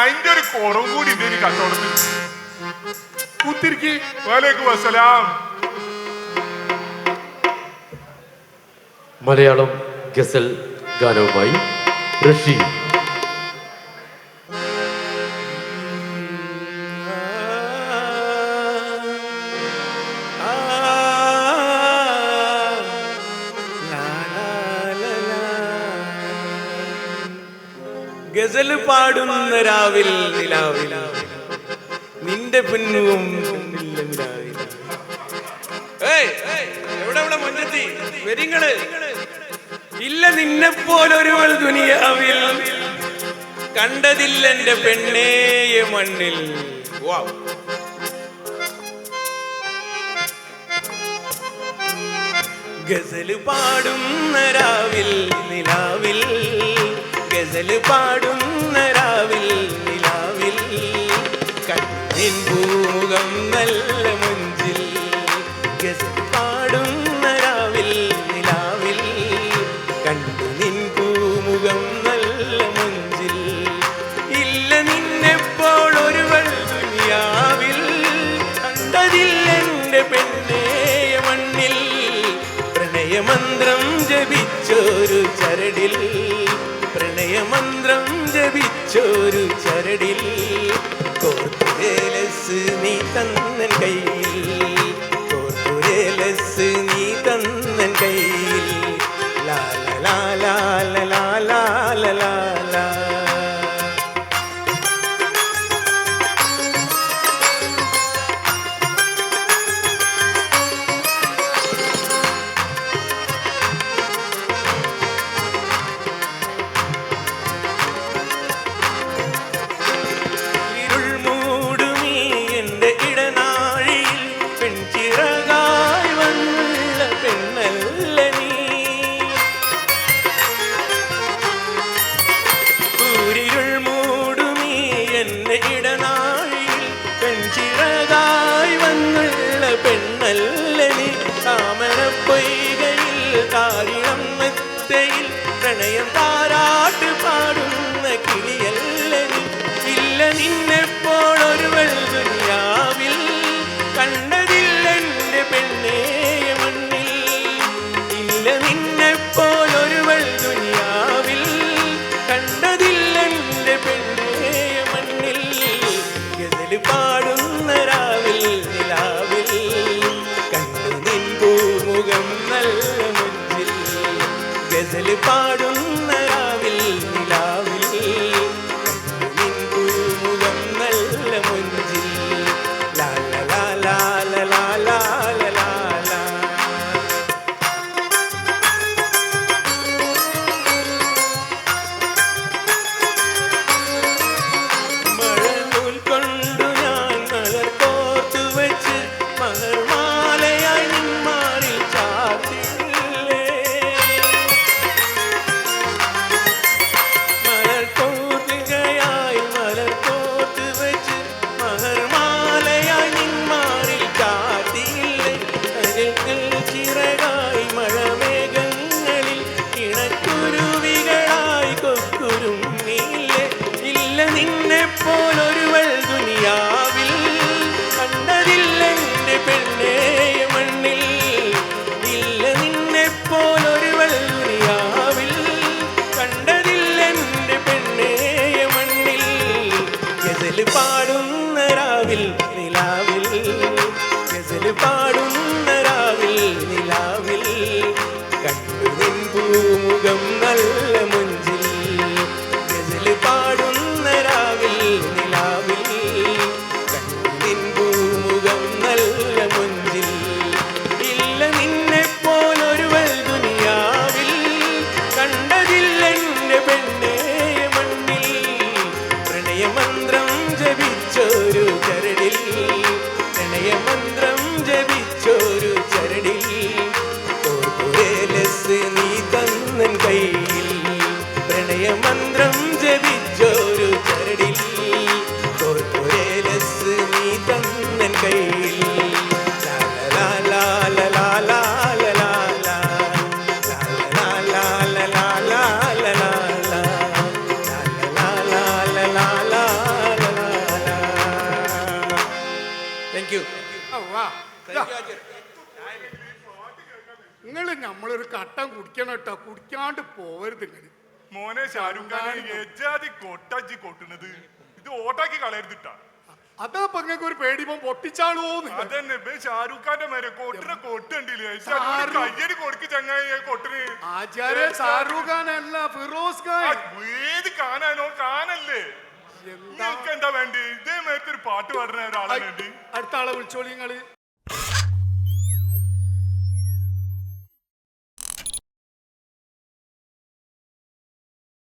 അതിന്റെ ഒരു കുറവും കൂടി ഇതൊരു കച്ചവടത്തിൽ കുത്തിരിക്ക്. വലൈക്കും അസ്സലാം മലയാളം ഗസൽ ഗാനവുമായി റഷീദ്. ഗസൽ പാടുന്ന രാവിൽ നിലാവിൽ. നിന്റെ പിന്നുവും എവിടെ എവിടെ ഇല്ല നിന്നെ പോലൊരുവൾ ദുനിയാവിൽ. കണ്ടതില്ല എന്റെ പെണ്ണേയ മണ്ണിൽ. ഗസൽ പാടുന്ന രാവിൽ നിലാവിൽ. ഗസൽ പാടുന്ന രാവിൽ നിലാവിൽ. കണ്ണിൻ പൂമുഖം നല്ല മുഞ്ചിൽ. ഗസൽ പാടുന്ന രാവിൽ നിലാവിൽ. കണ്ടു നിൻ പൂമുഖം നല്ല മുഞ്ചിൽ. ഇല്ല നിന്നെപ്പോൾ ഒരുവൾ ദുനിയാവിൽ കണ്ടതില്ലെന്റെ പെണ്ണേയ മണ്ണിൽ. പ്രണയമന്ത്രം ജപിച്ചൊരു ചരടിൽ. പ്രണയമന്ത്രം ജപിച്ചൊരു ചരടിൽ കോർത്തുരേലസ് നീ തന്നൻ കയ്യിൽ. കോർത്തുരേലസ് നീ തന്നൻ കയ്യിൽ. ലാല ലാല കല്ലനി താമര പൊയ്കയിൽ താരിളം മെത്തയിൽ പ്രണയം താരാട്ട് പാടുന്ന കിളിയല്ലനി ഇല്ല നിന്നെ எப்பொழுது Oh, നിങ്ങൾ നമ്മളൊരു കട്ടം കുടിക്കണം കേട്ടോ. കുടിക്കാണ്ട് പോവരുത് ഇങ്ങനെ. മോനെ ഷാരൂഖ് ഖാൻ കൊട്ടാച്ചി കൊട്ടുന്നത്. ഇത് ഓട്ടാക്കി കളയരുതിട്ടാ അതാ ഒരു അതന്നെ ഇപ്പൊ ഷാരൂഖ് ഖാന്റെ മേലെ കൊട്ടിന കൊട്ടുണ്ടില്ലേ ഷാരൂഖ്. കയ്യടി കൊടുക്ക് ചങ്ങായി കൊട്ടിന്. ആചാര്യ ഖാൻ അല്ല ഫിറോസ് ആ, ഖാൻ ഏത് കാണാനോ കാണല്ലേ എന്താ? വേണ്ടി? ഇതേ പാട്ട് പാടുന്ന അടുത്ത ആളെ വിളിച്ചോളി നിങ്ങൾ.